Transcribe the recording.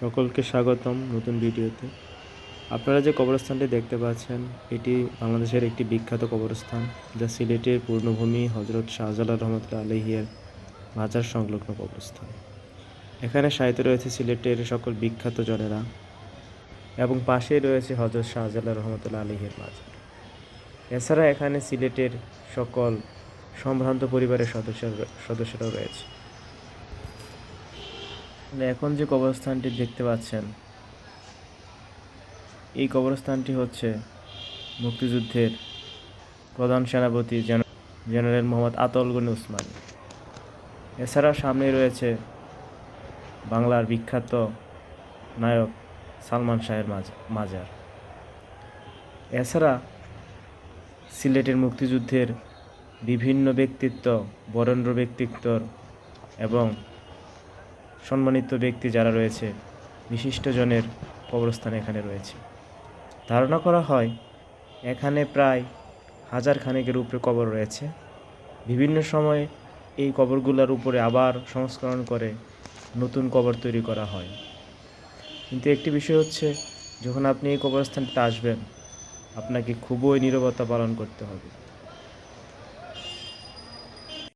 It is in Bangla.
সকলকে স্বাগতম নতুন ভিডিওতে। আপনারা যে কবরস্থানটি দেখতে পাচ্ছেন, এটি বাংলাদেশের একটি বিখ্যাত কবরস্থান, যা সিলেটের পূর্ণভূমি হজরত শাহজালাল রহমতুল্লাহ আলহিয়ার মাজার সংলগ্ন কবরস্থান। এখানে সাহিত্য রয়েছে সিলেটের সকল বিখ্যাত জনেরা এবং পাশেই রয়েছে হজরত শাহজালাল রহমতুল্লাহ আলহিয়ার মাজার। এছাড়া এখানে সিলেটের সকল সম্ভ্রান্ত পরিবারের সদস্য সদস্যরাও রয়েছে। এখন যে কবরস্থানটি দেখতে পাচ্ছেন, এই কবরস্থানটি হচ্ছে মুক্তিযুদ্ধের প্রধান সেনাপতি জেন- জেনারেল মোহাম্মদ আতল গনি উসমান। এছাড়া সামনে রয়েছে বাংলার বিখ্যাত নায়ক সালমান শাহের মাজ- মাজার। এছাড়া সিলেটের মুক্তিযুদ্ধের বিভিন্ন ব্যক্তিত্ব, বরেন্দ্র ব্যক্তিত্বর এবং সম্মানিত ব্যক্তি যারা রয়েছে, বিশিষ্টজনের কবরস্থান এখানে রয়েছে। ধারণা করা হয়, এখানে প্রায় হাজার খানেকের উপরে কবর রয়েছে। বিভিন্ন সময়ে এই কবরগুলোর উপরে আবার সংস্করণ করে নতুন কবর তৈরি করা হয়। কিন্তু একটি বিষয় হচ্ছে, যখন আপনি এই কবরস্থানটিতে আসবেন, আপনাকে খুবই নীরবতা পালন করতে হবে।